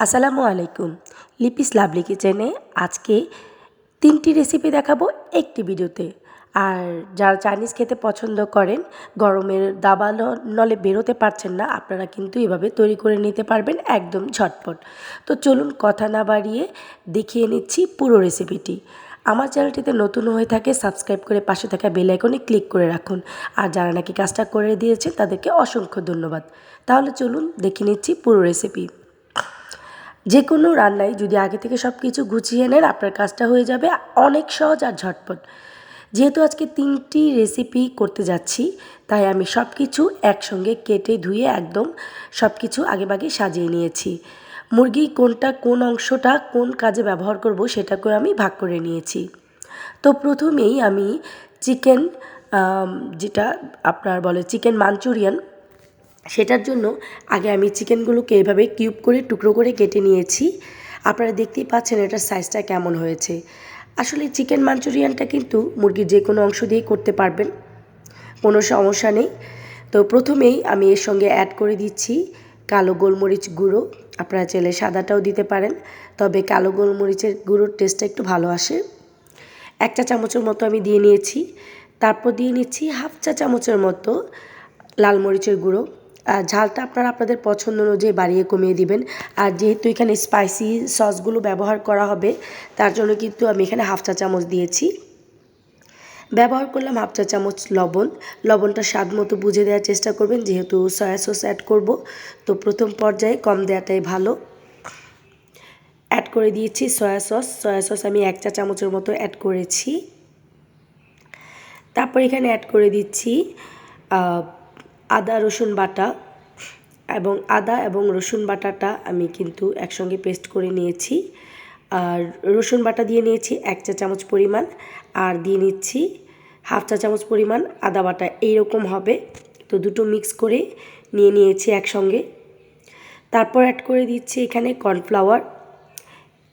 আসসালামু আলাইকুম। লিপিস লাভলি কিচেনে আজকে তিনটি রেসিপি দেখাবো একটি ভিডিওতে। আর যারা চাইনিজ খেতে পছন্দ করেন, গরমের দাবা নলে বেরোতে পারছেন না, আপনারা কিন্তু এভাবে তৈরি করে নিতে পারবেন একদম ঝটপট। তো চলুন কথা না বাড়িয়ে দেখিয়ে নিচ্ছি পুরো রেসিপিটি আমার চ্যানেলটিতে নতুন হয়ে থাকে সাবস্ক্রাইব করে পাশে থাকা বেল আইকনে ক্লিক করে রাখুন। আর যারা নাকি কাজটা করে দিয়েছে তাদেরকে অসংখ্য ধন্যবাদ। তাহলে চলুন দেখে নিচ্ছি পুরো রেসিপি যে কোনো রান্নায় যদি আগে থেকে সব কিছু গুছিয়ে নেন, আপনার কাজটা হয়ে যাবে অনেক সহজ আর ঝটপট। যেহেতু আজকে তিনটি রেসিপি করতে যাচ্ছি, তাই আমি সব কিছু একসঙ্গে কেটে ধুয়ে একদম সব কিছু আগেভাগে সাজিয়ে নিয়েছি। মুরগি কোনটা কোন অংশটা কোন কাজে ব্যবহার করব সেটাকেও আমি ভাগ করে নিয়েছি। তো প্রথমেই আমি চিকেন যেটা আপনার বলে চিকেন মাঞ্চুরিয়ান সেটার জন্য আগে আমি চিকেনগুলোকে এভাবে কিউব করে, টুকরো করে কেটে নিয়েছি। আপনারা দেখতেই পাচ্ছেন এটার সাইজটা কেমন হয়েছে। আসলে চিকেন মাঞ্চুরিয়ানটা কিন্তু মুরগির যে কোনো অংশ দিয়েই করতে পারবেন, কোনো সমস্যা নেই। তো প্রথমেই আমি এর সঙ্গে অ্যাড করে দিচ্ছি কালো গোলমরিচ গুঁড়ো। আপনারা চাইলে সাদাটাও দিতে পারেন, তবে কালো গোলমরিচের গুঁড়োর টেস্টটা একটু ভালো আসে। এক চা চামচের মতো আমি দিয়ে নিয়েছি। তারপর দিয়ে নিচ্ছি হাফ চা চামচের মতো লাল মরিচের গুঁড়ো। ঝালটা আপনারা আপনাদের পছন্দ অনুযায়ী বাড়িয়ে কমিয়ে দিবেন। আর যেহেতু এখানে স্পাইসি সসগুলো ব্যবহার করা হবে, তার জন্য কিন্তু আমি এখানে হাফ চা চামচ দিয়েছি। ব্যবহার করলাম হাফ চা চামচ লবণ। লবণটা স্বাদ মতো বুঝে দেওয়ার চেষ্টা করবেন, যেহেতু সয়া সস অ্যাড করব। তো প্রথম পর্যায়ে কম দেওয়াটাই ভালো। অ্যাড করে দিয়েছি সয়া সস সয়া সস আমি এক চা চামচের মতো অ্যাড করেছি। তারপর এখানে অ্যাড করে দিচ্ছি আদা, রসুন বাটা এবং আদা এবং রসুন বাটাটা আমি কিন্তু একসঙ্গে পেস্ট করে নিয়েছি। আর রসুন বাটা দিয়ে নিয়েছি এক চা চামচ পরিমাণ। আর দিয়ে নিচ্ছি হাফ চা চামচ পরিমাণ আদা বাটা। এইরকম হবে। তো দুটো মিক্স করে নিয়ে নিয়েছি একসঙ্গে। তারপর অ্যাড করে দিচ্ছি এখানে কর্নফ্লাওয়ার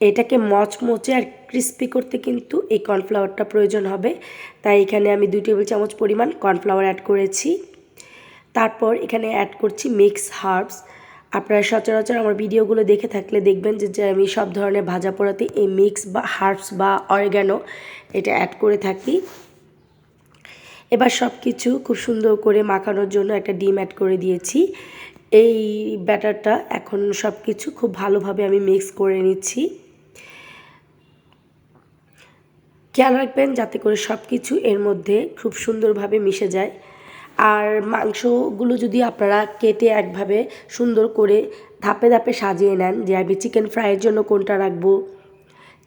এটাকে মচমচে আর ক্রিস্পি করতে কিন্তু এই কর্নফ্লাওয়ারটা প্রয়োজন হবে। তাই এখানে আমি দুই টেবিল চামচ পরিমাণ কর্নফ্লাওয়ার অ্যাড করেছি। তারপর এখানে অ্যাড করছি মিক্স হার্বস আপনারা সচরাচর আমার ভিডিওগুলো দেখে থাকলে দেখবেন যে আমি সব ধরনের ভাজা পোড়াতে এই মিক্স বা হার্বস বা অরগ্যানো এটা অ্যাড করে থাকি। এবার সব কিছু খুব সুন্দর করে মাখানোর জন্য একটা ডিম অ্যাড করে দিয়েছি। এই ব্যাটারটা এখন সব কিছু খুব ভালোভাবে আমি মিক্স করে নিচ্ছি। খেয়াল রাখবেন যাতে করে সব কিছু এর মধ্যে খুব সুন্দরভাবে মিশে যায়। আর মাংসগুলো যদি আপনারা কেটে একভাবে সুন্দর করে ধাপে ধাপে সাজিয়ে নেন, যে আমি চিকেন ফ্রাইয়ের জন্য কোনটা রাখব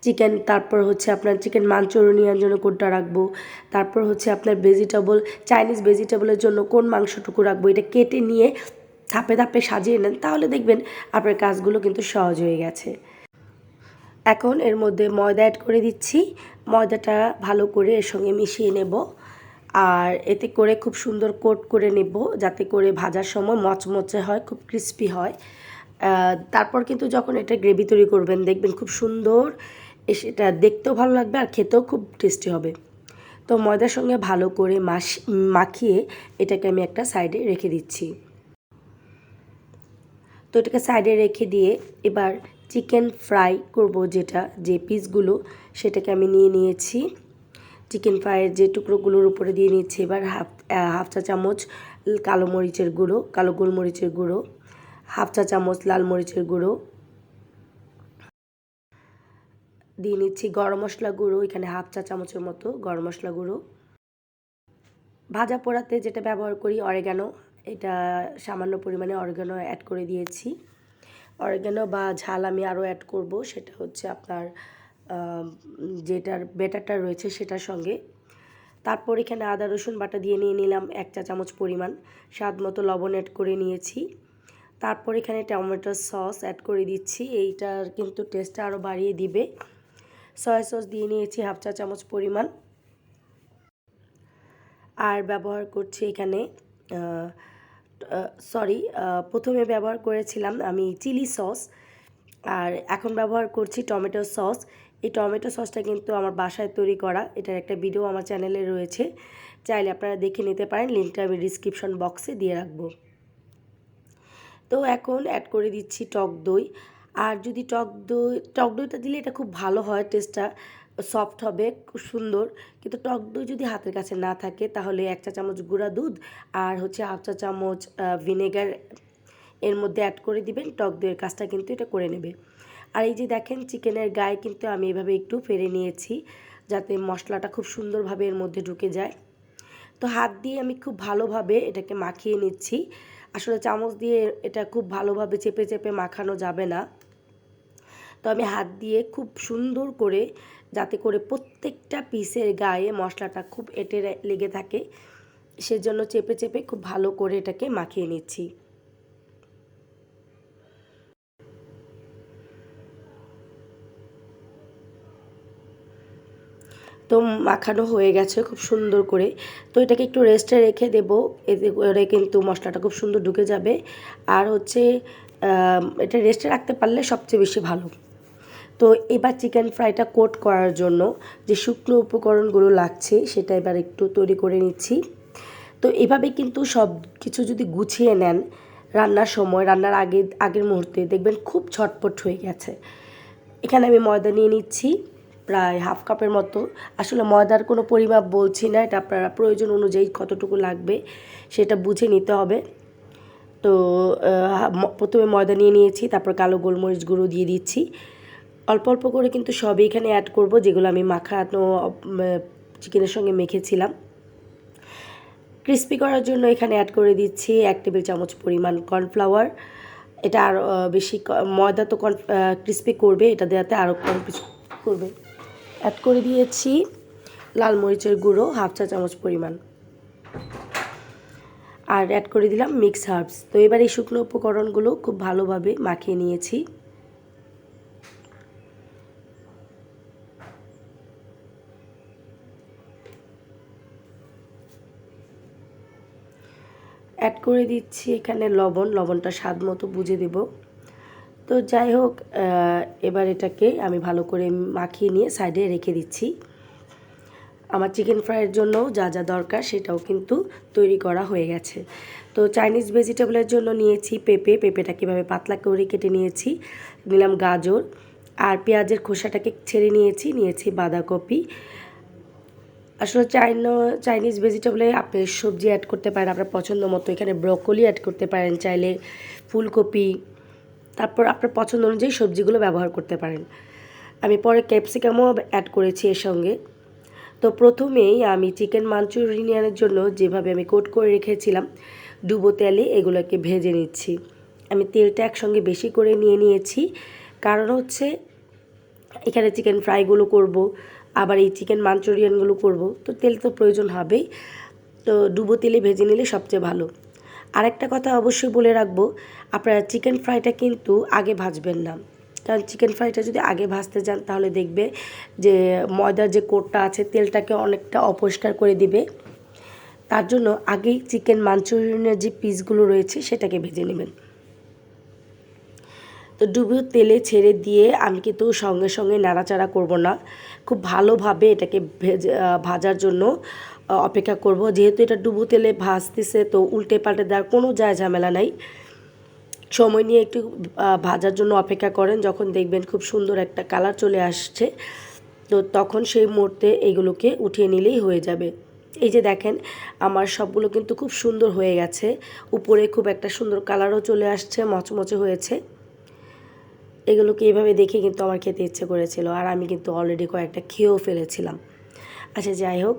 চিকেন তারপর হচ্ছে আপনার চিকেন মাঞ্চুরিয়ানের জন্য কোনটা রাখব, তারপর হচ্ছে আপনার ভেজিটেবল চাইনিজ ভেজিটেবলের জন্য কোন মাংসটুকু রাখব, এটা কেটে নিয়ে ধাপে ধাপে সাজিয়ে নেন, তাহলে দেখবেন আপনার কাজগুলো কিন্তু সহজ হয়ে গেছে। এখন এর মধ্যে ময়দা অ্যাড করে দিচ্ছি, ময়দাটা ভালো করে এর সঙ্গে মিশিয়ে নেব। আর এতে করে খুব সুন্দর কোট করে নেব, যাতে করে ভাজার সময় মচমচে হয়, খুব ক্রিস্পি হয়। তারপর কিন্তু যখন এটা গ্রেভি তৈরি করবেন, দেখবেন খুব সুন্দর সেটা দেখতেও ভালো লাগবে আর খেতেও খুব টেস্টি হবে। তো ময়দার সঙ্গে ভালো করে মাস, মাখিয়ে এটাকে আমি একটা সাইডে রেখে দিচ্ছি। তো এটাকে সাইডে রেখে দিয়ে এবার চিকেন ফ্রাই করব যেটা, যে পিসগুলো সেটাকে আমি নিয়ে নিয়েছি। চিকেন ফ্রাইয়ের যে টুকরোগুলোর উপরে দিয়ে নিচ্ছি এবার হাফ হাফ চা চামচ কালো মরিচের গুঁড়ো, কালো গোলমরিচের গুঁড়ো, হাফ চা চামচ লাল মরিচের গুঁড়ো। দিয়ে নিচ্ছি গরম মশলা গুঁড়ো, এখানে হাফ চা চামচের মতো গরম মশলা গুঁড়ো। ভাজা পোড়াতে যেটা ব্যবহার করি অরেগানো এটা সামান্য পরিমাণে অরেগানো অ্যাড করে দিয়েছি। অরেগানো বা ঝাল আমি আরও অ্যাড করব, সেটা হচ্ছে আপনার যেটার বেটারটা রয়েছে সেটার সঙ্গে। তারপর এখানে আদা, রসুন বাটা দিয়ে নিয়ে নিলাম এক চা চামচ পরিমাণ। স্বাদ মতো লবণ অ্যাড করে নিয়েছি। তারপর এখানে টমেটো সস অ্যাড করে দিচ্ছি। এইটার কিন্তু টেস্টটা আরও বাড়িয়ে দিবে। সয়া সস দিয়ে নিয়েছি হাফ চা চামচ পরিমাণ। আর ব্যবহার করছি এখানে সরি প্রথমে ব্যবহার করেছিলাম আমি চিলি সস আর এখন ব্যবহার করছি টমেটো সস। এই টমেটো সসটা কিন্তু আমার বাসায় তৈরি করা। এটার একটা ভিডিও আমার চ্যানেলে রয়েছে। চাইলে আপনারা দেখে নিতে পারেন লিঙ্কটা আমি ডিসক্রিপশন বক্সে দিয়ে রাখব। তো এখন অ্যাড করে দিচ্ছি টক দই। আর যদি টক দই, টক দইটা দিলে এটা খুব ভালো হয় টেস্টটা সফট হবে, খুব সুন্দর। কিন্তু টক দই যদি হাতের কাছে না থাকে, তাহলে এক চা চামচ গুঁড়া দুধ আর হচ্ছে হাফ চা চামচ ভিনেগার এর মধ্যে অ্যাড করে দিবেন। টক দইয়ের কাজটা কিন্তু এটা করে নেবে। আর এই যে দেখেন, চিকেনের গায়ে কিন্তু আমি এভাবে একটু ফেরে নিয়েছি যাতে মশলাটা খুব সুন্দরভাবে এর মধ্যে ঢুকে যায়। তো হাত দিয়ে আমি খুব ভালোভাবে এটাকে মাখিয়ে নিচ্ছি। আসলে চামচ দিয়ে এটা খুব ভালোভাবে চেপে চেপে মাখানো যাবে না। তো আমি হাত দিয়ে খুব সুন্দর করে যাতে করে প্রত্যেকটা পিসের গায়ে মশলাটা খুব এটে লেগে থাকে, সেজন্য চেপে চেপে খুব ভালো করে এটাকে মাখিয়ে নিচ্ছি। তো মাখানো হয়ে গেছে খুব সুন্দর করে। তো এটাকে একটু রেস্টে রেখে দেব, এতে করে কিন্তু মশলাটা খুব সুন্দর ঢুকে যাবে। আর হচ্ছে এটা রেস্টে রাখতে পারলে সবচেয়ে বেশি ভালো। তো এবার চিকেন ফ্রাইটা কোট করার জন্য যে শুকনো উপকরণগুলো লাগছে, সেটা এবার একটু তৈরি করে নিচ্ছি। তো এভাবে কিন্তু সব কিছু যদি গুছিয়ে নেন রান্নার সময়, রান্নার আগে, আগের মুহূর্তে, দেখবেন খুব ছটপট হয়ে গেছে। এখানে আমি ময়দা নিয়ে নিচ্ছি। প্রায় হাফ কাপের মতো। আসলে ময়দার কোনো পরিমাপ বলছি না, এটা আপনারা প্রয়োজন অনুযায়ী কতটুকু লাগবে সেটা বুঝে নিতে হবে। তো প্রথমে ময়দা নিয়ে নিয়েছি, তারপর কালো গোলমরিচ গুঁড়ো দিয়ে দিচ্ছি। অল্প অল্প করে কিন্তু সবই এখানে অ্যাড করব, যেগুলো আমি মাখানো চিকেনের সঙ্গে মেখেছিলাম। ক্রিস্পি করার জন্য এখানে অ্যাড করে দিচ্ছি এক টেবিল চামচ পরিমাণ কর্নফ্লাওয়ার এটা আরও বেশি ময়দা তো কর্ন ক্রিস্পি করবে, এটা দেওয়াতে আরও করবে। অ্যাড করে দিয়েছি লাল মরিচের গুঁড়ো, হাফ চা চামচ পরিমাণ। আর অ্যাড করে দিলাম মিক্স হার্বস তো এবার এই শুকনো উপকরণগুলো খুব ভালোভাবে মাখিয়ে নিয়েছি। অ্যাড করে দিচ্ছি এখানে লবণ। লবণটা স্বাদ মতো বুঝে দেব। তো যাই হোক এবার এটাকে আমি ভালো করে মাখিয়ে নিয়ে সাইডে রেখে দিচ্ছি। আমার চিকেন ফ্রাইয়ের জন্য যা যা দরকার সেটাও কিন্তু তৈরি করা হয়ে গেছে। তো চাইনিজ ভেজিটেবলের জন্য নিয়েছি পেঁপে। পেঁপেটা কীভাবে পাতলা করে কেটে নিয়েছি, নিলাম গাজর আর পেঁয়াজের খোসাটাকে ছেড়ে নিয়েছি নিয়েছি বাঁধাকপি। আসলে চাইনো চাইনিজ ভেজিটেবলে আপনি সবজি অ্যাড করতে পারেন, আপনার পছন্দ মতো। এখানে ব্রকলি অ্যাড করতে পারেন চাইলে, ফুলকপি তারপর আপনার পছন্দ অনুযায়ী সবজিগুলো ব্যবহার করতে পারেন। আমি পরে ক্যাপসিকামও অ্যাড করেছি এর সঙ্গে। তো প্রথমেই আমি চিকেন মাঞ্চুরিয়ানের জন্য যেভাবে আমি কোট করে রেখেছিলাম, ডুবো তেলে এগুলোকে ভেজে নিচ্ছি। আমি তেলটা একসঙ্গে বেশি করে নিয়ে নিয়েছি। কারণ হচ্ছে, এখানে চিকেন ফ্রাইগুলো করব, আবার এই চিকেন মাঞ্চুরিয়ানগুলো করব, তো তেল তো প্রয়োজন হবেই। তো ডুবো তেলে ভেজে নিলে সবচেয়ে ভালো। আরেকটা কথা অবশ্যই বলে রাখব আপনারা চিকেন ফ্রাইটা কিন্তু আগে ভাজবেন না। কারণ চিকেন ফ্রাইটা যদি আগে ভাজতে যান, তাহলে দেখবে যে ময়দার যে কোটটা আছে, তেলটাকে অনেকটা অপরিষ্কার করে দিবে। তার জন্য আগেই চিকেন মাঞ্চুরিয়ানের যে পিসগুলো রয়েছে, সেটাকে ভেজে নেবেন। তো ডুবো তেলে ছেড়ে দিয়ে আমি কিন্তু সঙ্গে সঙ্গে নাড়াচাড়া করব না। খুব ভালোভাবে এটাকে ভেজে ভাজার জন্য অপেক্ষা করব। যেহেতু এটা ডুবো তেলে ভাজতেছে, তো উল্টে পাল্টে দেওয়ার কোনো যায় ঝামেলা নাই। সময় নিয়ে একটু ভাজার জন্য অপেক্ষা করেন, যখন দেখবেন খুব সুন্দর একটা কালার চলে আসছে, তো তখন সেই মুহূর্তে এগুলোকে উঠিয়ে নিলেই হয়ে যাবে। এই যে দেখেন, আমার সবগুলো কিন্তু খুব সুন্দর হয়ে গেছে, উপরে খুব একটা সুন্দর কালারও চলে আসছে, মচমচে হয়েছে। এগুলোকে এভাবে দেখে কিন্তু আমার খেতে ইচ্ছে করেছিল, আর আমি কিন্তু অলরেডি কয়েকটা খেয়েও ফেলেছিলাম। আচ্ছা যাই হোক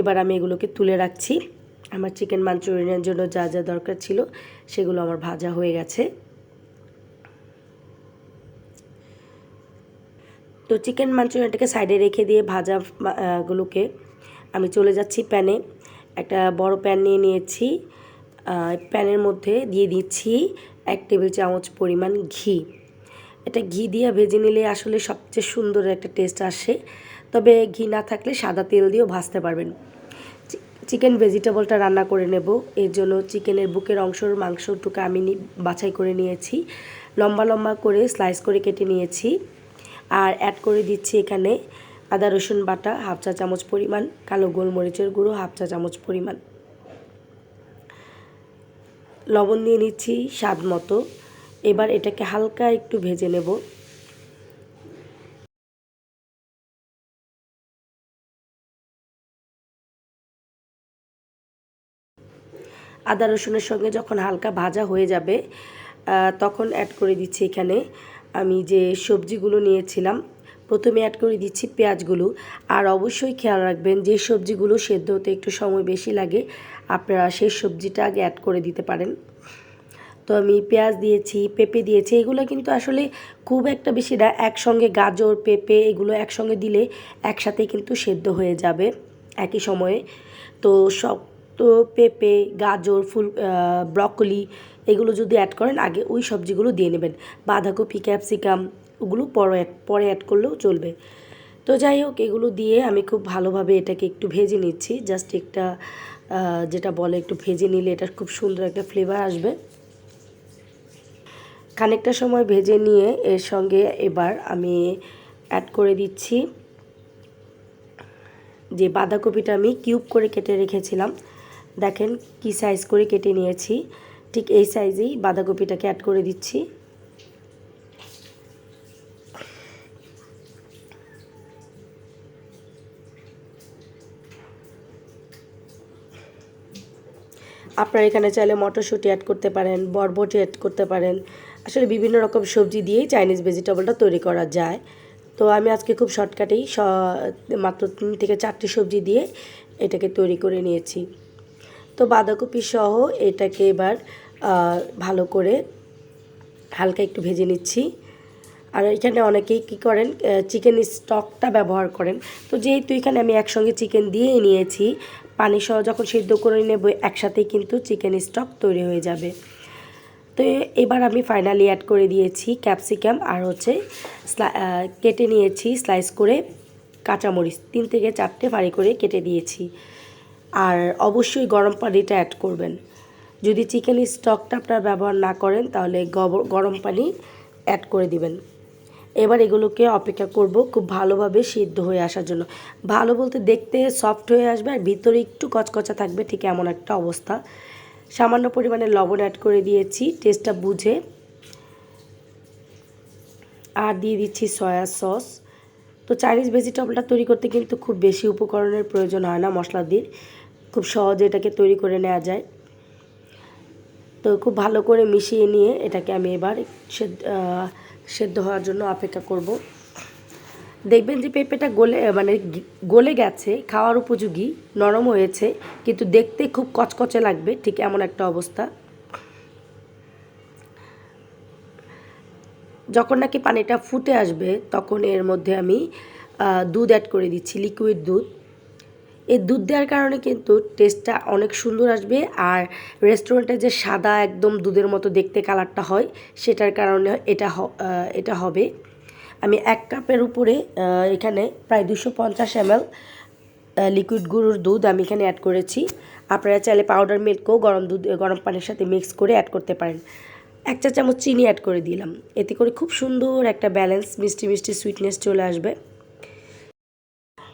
এবার আমি এগুলোকে তুলে রাখছি। আমার চিকেন মাঞ্চুরিয়ানের জন্য যা যা দরকার ছিল, সেগুলো আমার ভাজা হয়ে গেছে। তো চিকেন মাঞ্চুরিয়ানটাকে সাইডে রেখে দিয়ে ভাজা গুলোকে আমি চলে যাচ্ছি প্যানে। একটা বড় প্যান নিয়ে নিয়েছি। প্যানের মধ্যে দিয়ে দিচ্ছি এক টেবিল চামচ পরিমাণ ঘি। এটা ঘি দিয়ে ভেজে নিলে আসলে সবচেয়ে সুন্দর একটা টেস্ট আসে। তবে ঘি না থাকলে সাদা তেল দিয়েও ভাজতে পারবেন। চিকেন ভেজিটেবলটা রান্না করে নেব। এর জন্য চিকেনের বুকের অংশর মাংসটুকু আমি বাছাই করে নিয়েছি। লম্বা লম্বা করে স্লাইস করে কেটে নিয়েছি। আর অ্যাড করে দিচ্ছি এখানে আদা, রসুন বাটা, হাফ চা চামচ পরিমাণ, কালো গোলমরিচের গুঁড়ো, হাফ চা চামচ পরিমাণ। লবণ দিয়ে নিচ্ছি স্বাদ মতো। এবার এটাকে হালকা একটু ভেজে নেব। আদা রসুনের সঙ্গে যখন হালকা ভাজা হয়ে যাবে তখন অ্যাড করে দিচ্ছি এখানে আমি যে সবজিগুলো নিয়েছিলাম, প্রথমে অ্যাড করে দিচ্ছি পেঁয়াজগুলো। আর অবশ্যই খেয়াল রাখবেন যে সবজিগুলো সেদ্ধ হতে একটু সময় বেশি লাগে, আপনারা সেই সবজিটা আগে অ্যাড করে দিতে পারেন। তো আমি পেঁয়াজ দিয়েছি, পেঁপে দিয়েছি, এগুলো কিন্তু আসলে খুব একটা বেশি না, একসঙ্গে গাজর, পেঁপে, এগুলো একসঙ্গে দিলে একসাথে কিন্তু সেদ্ধ হয়ে যাবে, একই সময়ে। তো সব তো পেঁপে, গাজর, ফুল ব্রকলি এগুলো যদি অ্যাড করেন, আগে ওই সবজিগুলো দিয়ে নেবেন। বাঁধাকপি ক্যাপসিকাম ওগুলো পরে পরে অ্যাড করলেও চলবে। তো যাই হোক, এগুলো দিয়ে আমি খুব ভালোভাবে এটাকে একটু ভেজে নিচ্ছি। জাস্ট একটা যেটা বলে একটু ভেজে নিলে এটা খুব সুন্দর একটা ফ্লেভার আসবে। খানিকটা সময় ভেজে নিয়ে এর সঙ্গে এবার আমি অ্যাড করে দিচ্ছি যে বাঁধাকপিটা আমি কিউব করে কেটে রেখেছিলাম। দেখেন কি সাইজ করে কেটে নিয়েছি। ঠিক এই সাইজেই বাঁধাকপিটাকে অ্যাড করে দিচ্ছি। আপনারা এখানে চাইলে মটরশুঁটি অ্যাড করতে পারেন, বরবটি অ্যাড করতে পারেন। আসলে বিভিন্ন রকম সবজি দিয়েই চাইনিজ ভেজিটেবলটা তৈরি করা যায়। তো আমি আজকে খুব শর্টকাটেই মাত্র তিন থেকে চারটি সবজি দিয়ে এটাকে তৈরি করে নিয়েছি। তো বাঁধাকপি সহ এটাকে এবার ভালো করে হালকা একটু ভেজে নিচ্ছি। আর এখানে অনেকেই কী করেন চিকেন স্টকটা ব্যবহার করেন। তো যেহেতু এখানে আমি একসঙ্গে চিকেন দিয়েই নিয়েছি, পানি সহ যখন সিদ্ধ করে নেব, একসাথেই কিন্তু চিকেন স্টক তৈরি হয়ে যাবে। তো এবার আমি ফাইনালি অ্যাড করে দিয়েছি ক্যাপসিকাম আর হচ্ছে কেটে নিয়েছি স্লাইস করে কাঁচামরিচ, তিন থেকে চারটে ফাড়ি করে কেটে দিয়েছি। আর অবশ্যই গরম পানিটা অ্যাড করবেন। যদি চিকেন স্টকটা আপনারা ব্যবহার না করেন, তাহলে গরম পানি অ্যাড করে দিবেন। এবার এগুলোকে অপেক্ষা করব খুব ভালোভাবে সিদ্ধ হয়ে আসার জন্য। ভালো বলতে দেখতে সফট হয়ে আসবে আর ভিতরে একটু কচকচা থাকবে, ঠিক এমন একটা অবস্থা। সামান্য পরিমাণে লবণ অ্যাড করে দিয়েছি টেস্টটা বুঝে। আর দিয়ে দিচ্ছি সয়া সস তো চাইনিজ ভেজিটেবলটা তৈরি করতে কিন্তু খুব বেশি উপকরণের প্রয়োজন হয় না মশলা দিয়ে। খুব সহজে এটাকে তৈরি করে নেওয়া যায়। তো খুব ভালো করে মিশিয়ে নিয়ে এটাকে আমি এবার সেদ্ধ হওয়ার জন্য অপেক্ষা করব। দেখবেন যে পেঁপেটা গলে মানে গলে গেছে, খাওয়ার উপযোগী, নরম হয়েছে, কিন্তু দেখতে খুব কচকচে লাগবে, ঠিক এমন একটা অবস্থা। যখন নাকি পানিটা ফুটে আসবে, তখন এর মধ্যে আমি দুধ অ্যাড করে দিচ্ছি লিকুইড দুধ। এই দুধ দেওয়ার কারণে কিন্তু টেস্টটা অনেক সুন্দর আসবে। আর রেস্টুরেন্টে যে সাদা একদম দুধের মতো দেখতে কালারটা হয়, সেটার কারণে এটা এটা হবে। আমি এক কাপের উপরে এখানে প্রায় দুশো পঞ্চাশ এমএল লিকুইড গুঁড়োর দুধ আমি এখানে অ্যাড করেছি। আপনারা চাইলে পাউডার মিল্কও গরম দুধ, গরম পানির সাথে মিক্স করে অ্যাড করতে পারেন। এক চা চামচ চিনি অ্যাড করে দিলাম। এতে করে খুব সুন্দর একটা ব্যালেন্স মিষ্টি মিষ্টি সুইটনেস চলে আসবে।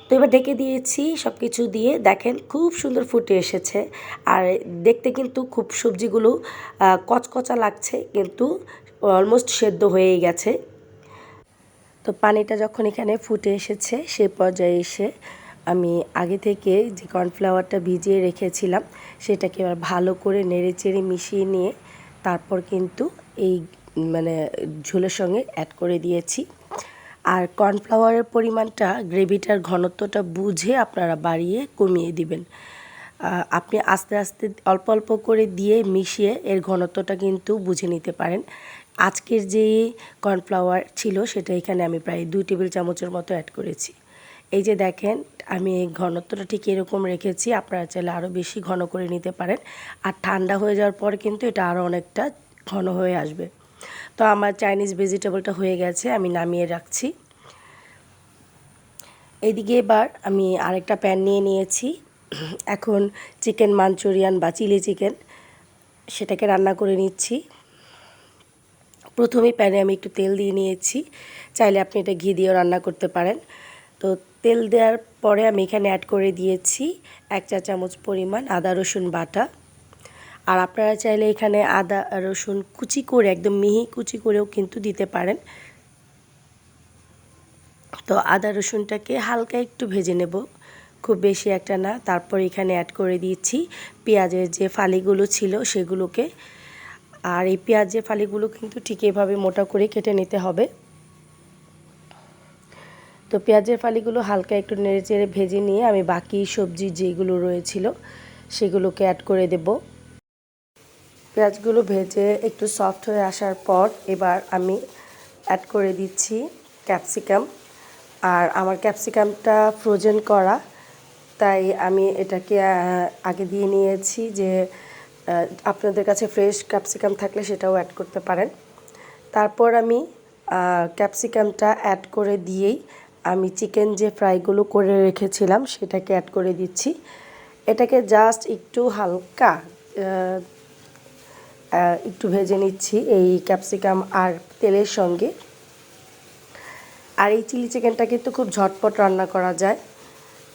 তো এবার ডেকে দিয়েছি সব কিছু দিয়ে। দেখেন, খুব সুন্দর ফুটে এসেছে। আর দেখতে কিন্তু খুব সবজিগুলো কচকচা লাগছে, কিন্তু অলমোস্ট সেদ্ধ হয়েই গেছে। তো পানিটা যখন এখানে ফুটে এসেছে, সে পর্যায়ে এসে আমি আগে থেকে যে কর্নফ্লাওয়ারটা ভিজিয়ে রেখেছিলাম, সেটাকে এবার ভালো করে নেড়ে চেড়ে মিশিয়ে নিয়ে তারপর কিন্তু এই মানে ঝোলের সঙ্গে অ্যাড করে দিয়েছি। আর কর্নফ্লাওয়ারের পরিমাণটা গ্রেভিটার ঘনত্বটা বুঝে আপনারা বাড়িয়ে কমিয়ে দিবেন। আপনি আস্তে আস্তে অল্প অল্প করে দিয়ে মিশিয়ে এর ঘনত্বটা কিন্তু বুঝে নিতে পারেন। আজকের যে কর্নফ্লাওয়ার ছিল সেটা এখানে আমি প্রায় দুই টেবিল চামচের মতো অ্যাড করেছি। এই যে দেখেন, আমি এই ঘনত্বটা ঠিক এরকম রেখেছি, আপনারা চাইলে আরও বেশি ঘন করে নিতে পারেন। আর ঠান্ডা হয়ে যাওয়ার পর কিন্তু এটা আরও অনেকটা ঘন হয়ে আসবে। তো আমার চাইনিজ ভেজিটেবলটা হয়ে গেছে, আমি নামিয়ে রাখছি। এদিকে এবার আমি আরেকটা প্যান নিয়ে নিয়েছি। এখন চিকেন মাঞ্চুরিয়ান বা চিলি চিকেন সেটাকে রান্না করে নিচ্ছি। প্রথমেই প্যানে আমি একটু তেল দিয়ে নিয়েছি। চাইলে আপনি এটা ঘি দিয়েও রান্না করতে পারেন। তো তেল দেওয়ার পরে আমি এখানে অ্যাড করে দিয়েছি এক চা চামচ পরিমাণ আদা রসুন বাটা। আর আপনারা চাইলে এখানে আদা, রসুন কুচি করে, একদম মিহি কুচি করেও কিন্তু দিতে পারেন। তো আদা, রসুনটাকে হালকা একটু ভেজে নেব, খুব বেশি একটা না। তারপর এখানে অ্যাড করে দিয়েছি পেঁয়াজের যে ফালিগুলো ছিল সেগুলোকে। আর এই পেঁয়াজের ফালিগুলো কিন্তু ঠিক এভাবে মোটা করে কেটে নিতে হবে। তো পেঁয়াজের ফালিগুলো হালকা একটু নেড়ে চেড়ে ভেজে নিয়ে আমি বাকি সবজি যেগুলো রয়েছিল সেগুলোকে অ্যাড করে দেব। পেঁয়াজগুলো ভেজে একটু সফট হয়ে আসার পর এবার আমি অ্যাড করে দিচ্ছি ক্যাপসিকাম আর আমার ক্যাপসিকামটা ফ্রোজেন করা, তাই আমি এটাকে আগে দিয়ে নিয়েছি যে আপনাদের কাছে ফ্রেশ ক্যাপসিকাম থাকলে সেটাও অ্যাড করতে পারেন। তারপর আমি ক্যাপসিকামটা অ্যাড করে দিয়েই আমি চিকেন যে ফ্রাইগুলো করে রেখেছিলাম সেটাকে অ্যাড করে দিচ্ছি। এটাকে জাস্ট একটু হালকা একটু ভেজে নিচ্ছি এই ক্যাপসিকাম আর তেলের সঙ্গে। আর এই চিলি চিকেনটা কিন্তু খুব ঝটপট রান্না করা যায়।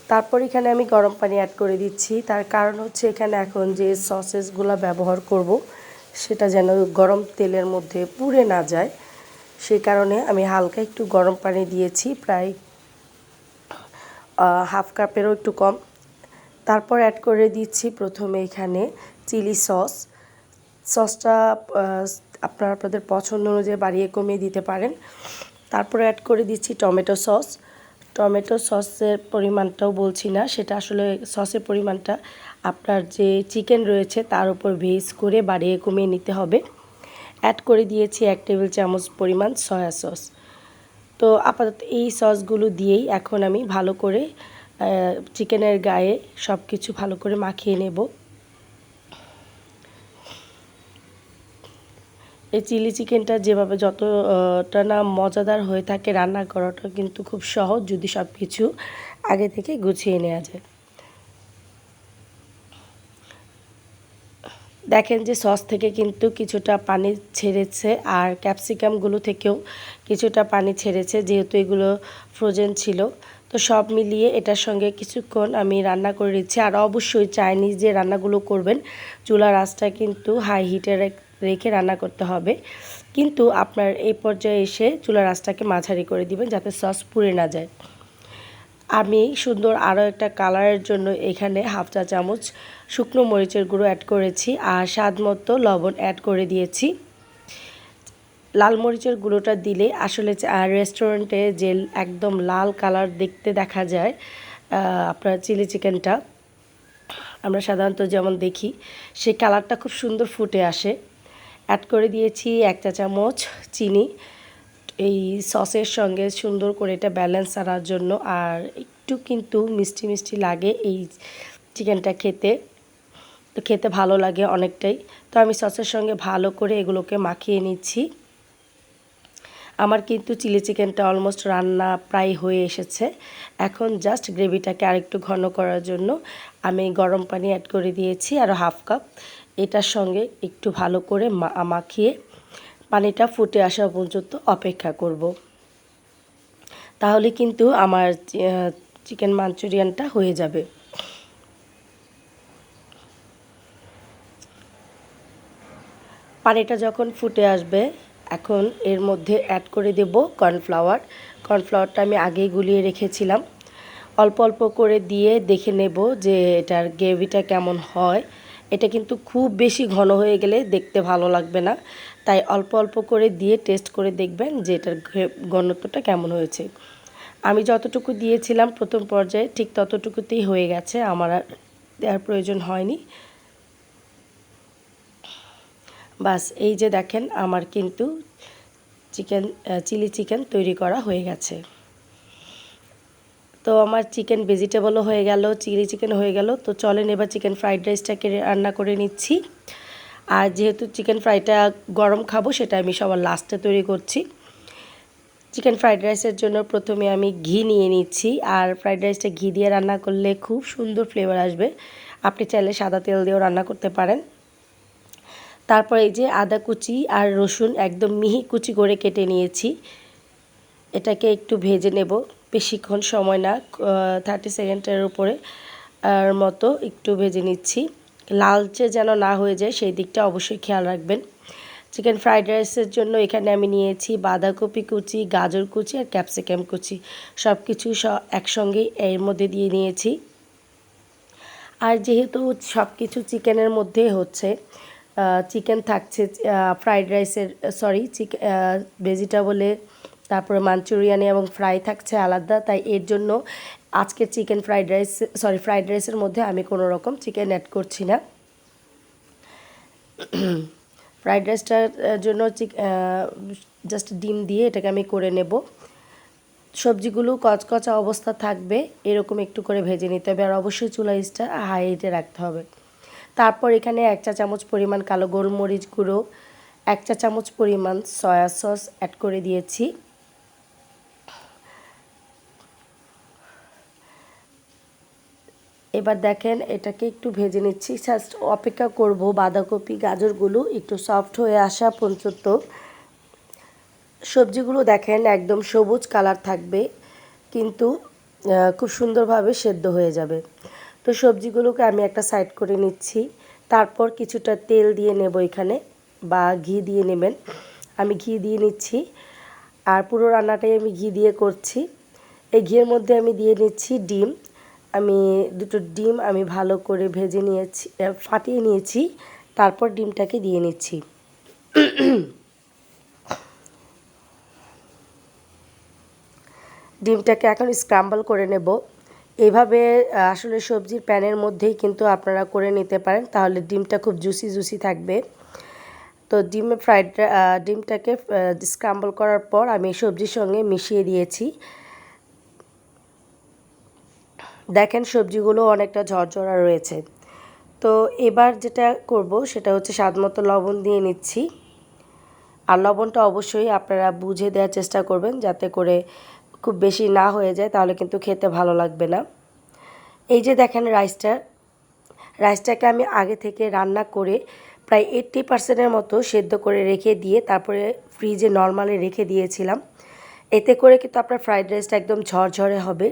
তারপর এখানে আমি গরম পানি অ্যাড করে দিচ্ছি। তার কারণ হচ্ছে এখানে এখন যে সসেসগুলো ব্যবহার করব, সেটা যেন গরম তেলের মধ্যে পুড়ে না যায়। সেই কারণে আমি হালকা একটু গরম পানি দিয়েছি, প্রায় হাফ কাপেরও একটু কম। তারপর অ্যাড করে দিচ্ছি প্রথমে এখানে চিলি সস সসটা আপনারা আপনাদের পছন্দ অনুযায়ী বাড়িয়ে কমিয়ে দিতে পারেন। তারপরে অ্যাড করে দিচ্ছি টমেটো সস। টমেটো সসের পরিমাণটাও বলছি না, সেটা আসলে সসের পরিমাণটা আপনার যে চিকেন রয়েছে তার উপর ভেজ করে বাড়িয়ে কমিয়ে নিতে হবে। অ্যাড করে দিয়েছি এক টেবিল চামচ পরিমাণ সয়া সস তো আপাতত এই সসগুলো দিয়েই এখন আমি ভালো করে চিকেনের গায়ে সব কিছু ভালো করে মাখিয়ে নেব। এই চিলি চিকেনটা যেভাবে যতটা না মজাদার হয়ে থাকে রান্না করাটা কিন্তু খুব সহজ যদি সব কিছু আগে থেকে গুছিয়ে নেওয়া যায়। দেখেন যে সস থেকে কিন্তু কিছুটা পানি ছেড়েছে আর ক্যাপসিকামগুলো থেকেও কিছুটা পানি ছেড়েছে যেহেতু এগুলো ফ্রোজেন ছিল। তো সব মিলিয়ে এটার সঙ্গে কিছুক্ষণ আমি রান্না করে দিচ্ছি আর অবশ্যই চাইনিজ যে রান্নাগুলো করবেন, চুলার আঁচটা কিন্তু হাই হিটে রেখে রান্না করতে হবে। কিন্তু আপনার এই পর্যায়ে এসে চুলার আঁচটাকে মাঝারি করে দিবেন যাতে সস পুড়ে না যায়। আমি সুন্দর আরও একটা কালারের জন্য এখানে হাফ চা চামচ শুকনো মরিচের গুঁড়ো অ্যাড করেছি আর স্বাদ মতো লবণ অ্যাড করে দিয়েছি। লাল মরিচের গুঁড়োটা দিলে আসলে রেস্টুরেন্টে যে একদম লাল কালার দেখতে দেখা যায় আপনার চিলি চিকেনটা, আমরা সাধারণত যেমন দেখি, সেই কালারটা খুব সুন্দর ফুটে আসে। অ্যাড করে দিয়েছি এক চা চামচ চিনি। এই সসের সঙ্গে সুন্দর করে এটা ব্যালেন্স আনার জন্য আর একটু কিন্তু মিষ্টি মিষ্টি লাগে এই চিকেনটা খেতে। তো খেতে ভালো লাগে অনেকটাই। তো আমি সসের সঙ্গে ভালো করে এগুলোকে মাখিয়ে নিচ্ছি। আমার কিন্তু চিলি চিকেনটা অলমোস্ট রান্না প্রায় হয়ে এসেছে। এখন জাস্ট গ্রেভিটাকে আরেকটু ঘন করার জন্য আমি গরম পানি অ্যাড করে দিয়েছি আর হাফ কাপ এটার সঙ্গে একটু ভালো করে মাখিয়ে পানিটা ফুটে আসা পর্যন্ত অপেক্ষা করব। তাহলে কিন্তু আমার চিকেন মাঞ্চুরিয়ানটা হয়ে যাবে। পানিটা যখন ফুটে আসবে, এখন এর মধ্যে অ্যাড করে দেব কর্নফ্লাওয়ার কর্নফ্লাওয়ারটা আমি আগেই গুলিয়ে রেখেছিলাম। অল্প অল্প করে দিয়ে দেখে নেব যে এটার গ্রেভিটা কেমন হয়। এটা কিন্তু খুব বেশি ঘন হয়ে গেলে দেখতে ভালো লাগবে না। তাই অল্প অল্প করে দিয়ে টেস্ট করে দেখবেন যে এটার ঘনত্বটা কেমন হয়েছে। আমি যতটুকু দিয়েছিলাম প্রথম পর্যায়ে ঠিক ততটুকুতেই হয়ে গেছে, আমার আর দেওয়ার প্রয়োজন হয়নি। বাস, এই যে দেখেন আমার কিন্তু চিকেন চিলি চিকেন তৈরি করা হয়ে গেছে। তো আমার চিকেন ভেজিটেবলও হয়ে গেল, চিলি চিকেন হয়ে গেল। তো চলেন এবার চিকেন ফ্রাইড রাইসটাকে রান্না করে নিচ্ছি। আর যেহেতু চিকেন ফ্রাইটা গরম খাব, সেটা আমি সবার লাস্টে তৈরি করছি। চিকেন ফ্রাইড রাইসের জন্য প্রথমে আমি ঘি নিয়ে নিচ্ছি। আর ফ্রাইড রাইসটা ঘি দিয়ে রান্না করলে খুব সুন্দর ফ্লেভার আসবে। আপনি চাইলে সাদা তেল দিয়েও রান্না করতে পারেন। তারপর এই যে আদা কুচি আর রসুন একদম মিহি কুচি করে কেটে নিয়েছি। এটাকে একটু ভেজে নেব। বেশিক্ষণ সময় না থার্টি সেকেন্ডের উপরে মতো একটু ভেজে নিচ্ছি। লালচে যেন না হয়ে যায়, সেই দিকটা অবশ্যই খেয়াল রাখবেন। চিকেন ফ্রাইড রাইসের জন্য এখানে আমি নিয়েছি বাঁধাকপি কুচি, গাজর কুচি আর ক্যাপসিকাম কুচি। সব কিছু একসঙ্গেই এর মধ্যে দিয়ে নিয়েছি। আর যেহেতু সব কিছু চিকেনের মধ্যে হচ্ছে চিকেন থাকছে ফ্রাইড রাইসের সরি চিকেন ভেজিটেবলে তারপরে মাঞ্চুরিয়ানি এবং ফ্রাই থাকছে আলাদা, তাই এর জন্য আজকে chicken fried rice sorry fried রাইসের মধ্যে আমি কোনো রকম চিকেন অ্যাড করছি না। ফ্রাইড রাইসটার জন্য জাস্ট ডিম দিয়ে এটাকে আমি করে নেব। সবজিগুলো কচকচা অবস্থা থাকবে, এরকম একটু করে ভেজে নিতে হবে, আর অবশ্যই চুলা ইসটা হাইটে রাখতে হবে। তারপর এখানে এক চা চামচ পরিমাণ কালো গোলমরিচ গুঁড়ো, এক চা চামচ পরিমাণ সয়া সস অ্যাড করে দিয়েছি। এবার দেখেন এটাকে একটু ভেজে নিচ্ছি। জাস্ট অপেক্ষা করব বাঁধাকপি, গাজরগুলো একটু সফট হয়ে আসা পর্যন্ত। সবজিগুলো দেখেন একদম সবুজ কালার থাকবে, কিন্তু খুব সুন্দরভাবে সেদ্ধ হয়ে যাবে। তো সবজিগুলোকে আমি একটা সাইড করে নিচ্ছি। তারপর কিছুটা তেল দিয়ে নেব এখানে, বা ঘি দিয়ে নেবেন। আমি ঘি দিয়ে নিচ্ছি, আর পুরো রান্নাটাই আমি ঘি দিয়ে করছি। এই ঘিয়ের মধ্যে আমি দিয়ে নিচ্ছি ডিম। আমি দুটো ডিম আমি ভালো করে ভেজে নিয়েছি ফাটিয়ে নিয়েছি, তারপর ডিমটাকে দিয়ে নিচ্ছি। ডিমটাকে এখন স্ক্রাম্বল করে নেব। এইভাবে আসলে সবজির প্যানের মধ্যেই কিন্তু আপনারা করে নিতে পারেন, তাহলে ডিমটা খুব জুসি জুসি থাকবে। তো ডিমে ফ্রাইড ডিমটাকে স্ক্রাম্বল করার পর আমি সবজির সঙ্গে মিশিয়ে দিয়েছি। দেখেন সবজিগুলো অনেকটা ঝরঝরা রয়েছে। তো এবার যেটা করব সেটা হচ্ছে স্বাদ মতো লবণ দিয়ে নিচ্ছি। আর লবণটা অবশ্যই আপনারা বুঝে দেওয়ার চেষ্টা করবেন যাতে করে খুব বেশি না হয়ে যায়, তাহলে কিন্তু খেতে ভালো লাগবে না। এই যে দেখেন রাইসটা, রাইসটাকে আমি আগে থেকে রান্না করে প্রায় এইট্টি পার্সেন্টের মতো সেদ্ধ করে রেখে দিয়ে তারপরে ফ্রিজে নর্মালে রেখে দিয়েছিলাম। এতে করে কিন্তু আপনার ফ্রাইড রাইসটা একদম ঝরঝরে হবে।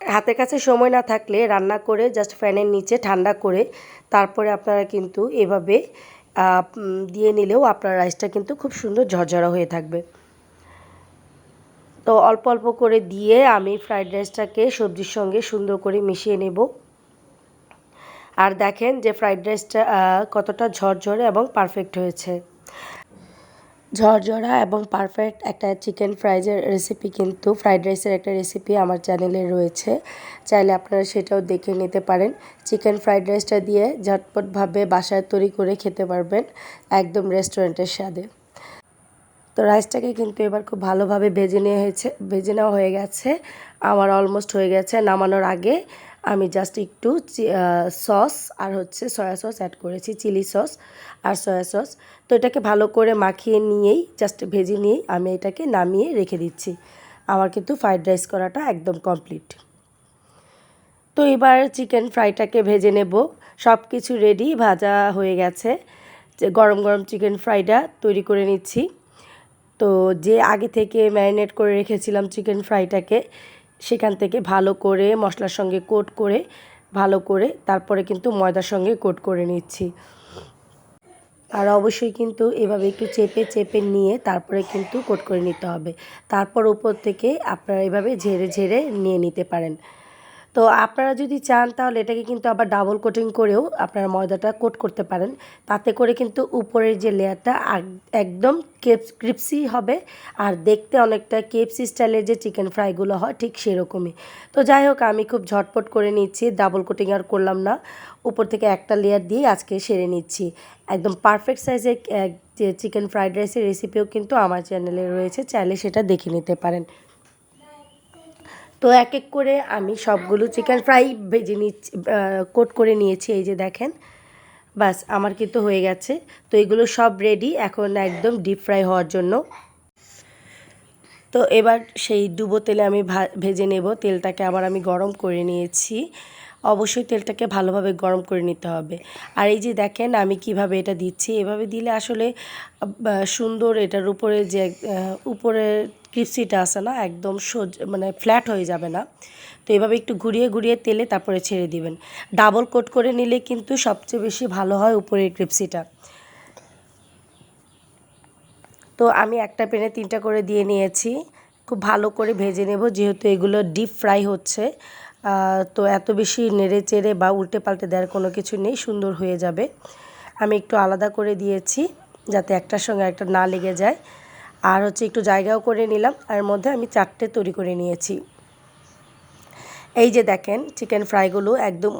হাতের কাছে সময় না থাকলে রান্না করে জাস্ট ফ্যানের নিচে ঠান্ডা করে তারপরে আপনারা কিন্তু এভাবে দিয়ে নিলেও আপনার রাইসটা কিন্তু খুব সুন্দর ঝরঝরা হয়ে থাকবে। তো অল্প অল্প করে দিয়ে আমি ফ্রাইড রাইসটাকে সবজির সঙ্গে সুন্দর করে মিশিয়ে নেব। আর দেখেন যে ফ্রাইড রাইসটা কতটা ঝরঝরে এবং পারফেক্ট হয়েছে। ঝরঝরা এবং পারফেক্ট একটা চিকেন ফ্রাইজের রেসিপি কিন্তু ফ্রাইড রাইসের একটা রেসিপি আমার চ্যানেলে রয়েছে। চাইলে আপনারা সেটাও দেখে নিতে পারেন। চিকেন ফ্রাইড রাইসটা দিয়ে ঝটপটভাবে বাসায় তৈরি করে খেতে পারবেন একদম রেস্টুরেন্টের স্বাদে। তো রাইসটাকে কিন্তু এবার খুব ভালোভাবে ভেজে নেওয়া হয়েছে, ভেজে নেওয়া হয়ে গেছে। আমার অলমোস্ট হয়ে গেছে, নামানোর আগে আমি জাস্ট একটু সস আর হচ্ছে সয়া সস অ্যাড করেছি চিলি সস আর সয়া সস তো এটাকে ভালো করে মাখিয়ে নিয়েই জাস্ট ভেজে নিয়েই আমি এটাকে নামিয়ে রেখে দিচ্ছি। আমার কিন্তু ফ্রাইড রাইস করাটা একদম কমপ্লিট তো এবার চিকেন ফ্রাইটাকে ভেজে নেব। সব কিছু রেডি ভাজা হয়ে গেছে। যে গরম গরম চিকেন ফ্রাইটা তৈরি করে নিচ্ছি। তো যে আগে থেকে ম্যারিনেট করে রেখেছিলাম চিকেন ফ্রাইটাকে সেখান থেকে ভালো করে মশলার সঙ্গে কোট করে, ভালো করে তারপরে কিন্তু ময়দার সঙ্গে কোট করে নিচ্ছি। আর অবশ্যই কিন্তু এভাবে একটু চেপে চেপে নিয়ে তারপরে কিন্তু কোট করে নিতে হবে। তারপর উপর থেকে আপনারা এভাবে ঝেড়ে ঝেড়ে নিয়ে নিতে পারেন। তো আপনারা যদি চান তাহলে এটাকে কিন্তু আবার ডাবল কোটিং করেও আপনারা ময়দাটা কোট করতে পারেন। তাতে করে কিন্তু উপরের যে লেয়ারটা একদম ক্রিপসি হবে আর দেখতে অনেকটা কেপসি স্টাইলের যে চিকেন ফ্রাইগুলো হয় ঠিক সেরকমই। তো যাই হোক, আমি খুব ঝটপট করে নিচ্ছি ডাবল কোটিং আর করলাম না। উপর থেকে একটা লেয়ার দিয়ে আজকে সেরে নিচ্ছি। একদম পারফেক্ট সাইজের চিকেন ফ্রাইড রাইসের রেসিপিও কিন্তু আমার চ্যানেলে রয়েছে, চাইলে সেটা দেখে নিতে পারেন। তো এক এক করে আমি সবগুলো চিকেন ফ্রাই ভেজে নিচ্ছি কোট করে নিয়েছি, এই যে দেখেন। বাস, আমার কিন্তু হয়ে গেছে। তো এগুলো সব রেডি এখন একদম ডিপ ফ্রাই হওয়ার জন্য। তো এবার সেই ডুবো তেলে আমি ভেজে নেব। তেলটাকে আবার আমি গরম করে নিয়েছি। অবশ্যই তেলটাকে ভালোভাবে গরম করে নিতে হবে। আর এই যে দেখেন, আমি কীভাবে এটা দিচ্ছি। এভাবে দিলে আসলে সুন্দর এটার উপরে যে উপরের ক্রিপসিটা আছে না, একদম সোজ মানে ফ্ল্যাট হয়ে যাবে না। তো এভাবে একটু ঘুরিয়ে ঘুরিয়ে তেলে তারপরে ছেড়ে দিবেন। ডাবল কোট করে নিলে কিন্তু সবচেয়ে বেশি ভালো হয় উপরের ক্রিপসিটা। তো আমি একটা পেনে তিনটা করে দিয়ে নিয়েছি। খুব ভালো করে ভেজে নেব, যেহেতু এগুলো ডিপ ফ্রাই হচ্ছে। তো এত বেশি নেড়ে চেড়ে বা উল্টে পাল্টে দেওয়ার কোনো কিছু নেই, সুন্দর হয়ে যাবে। আমি একটু আলাদা করে দিয়েছি, যাতে একটার সঙ্গে একটা না লেগে যায়। আর হচ্ছে একটু জায়গাও করে নিলাম, আর মধ্যে আমি চারটে তৈরি করে নিয়েছি। এই যে দেখেন চিকেন ফ্রাইগুলো একদম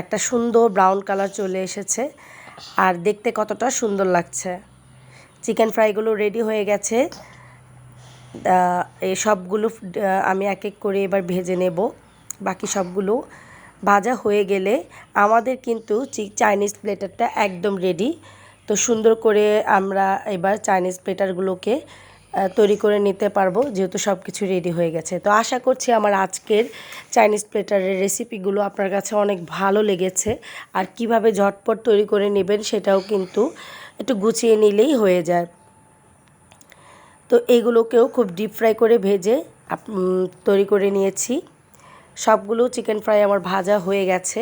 একটা সুন্দর ব্রাউন কালার চলে এসেছে, আর দেখতে কতটা সুন্দর লাগছে। চিকেন ফ্রাইগুলো রেডি হয়ে গেছে এই সবগুলো আমি এক এক করে এবার ভেজে নেব। বাকি সবগুলো ভাজা হয়ে গেলে আমাদের কিন্তু চাইনিজ প্লেটারটা একদম রেডি তো সুন্দর করে আমরা এবার চাইনিজ প্লেটারগুলোকে তৈরি করে নিতে পারব, যেহেতু সব কিছু রেডি হয়ে গেছে। তো আশা করছি আমার আজকের চাইনিজ প্লেটারের রেসিপিগুলো আপনার কাছে অনেক ভালো লেগেছে। আর কীভাবে ঝটপট তৈরি করে নেবেন সেটাও কিন্তু একটু গুছিয়ে নিলেই হয়ে যায়। তো এগুলোকেও খুব ডিপ ফ্রাই করে ভেজে তৈরি করে নিয়েছি। সবগুলো চিকেন ফ্রাই আমার ভাজা হয়ে গেছে।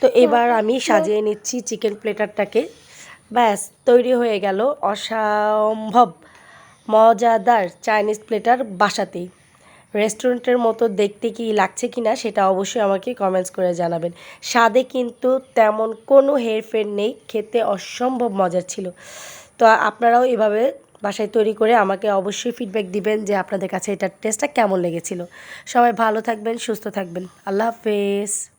তো এবার আমি সাজিয়ে নিচ্ছি চিকেন প্লেটারটাকে ব্যাস, তৈরি হয়ে গেল অসম্ভব মজাদার চাইনিজ প্লেটার বাসাতেই রেস্টুরেন্টের মতো দেখতে কি লাগছে কি না সেটা অবশ্যই আমাকে কমেন্টস করে জানাবেন। স্বাদে কিন্তু তেমন কোনো হেরফের নেই, খেতে অসম্ভব মজার ছিল। তো আপনারাও এভাবে বাসায় তৈরি করে আমাকে অবশ্যই ফিডব্যাক দিবেন যে আপনাদের কাছে এটার টেস্টটা কেমন লেগেছিল। সবাই ভালো থাকবেন, সুস্থ থাকবেন। আল্লাহ হাফেজ।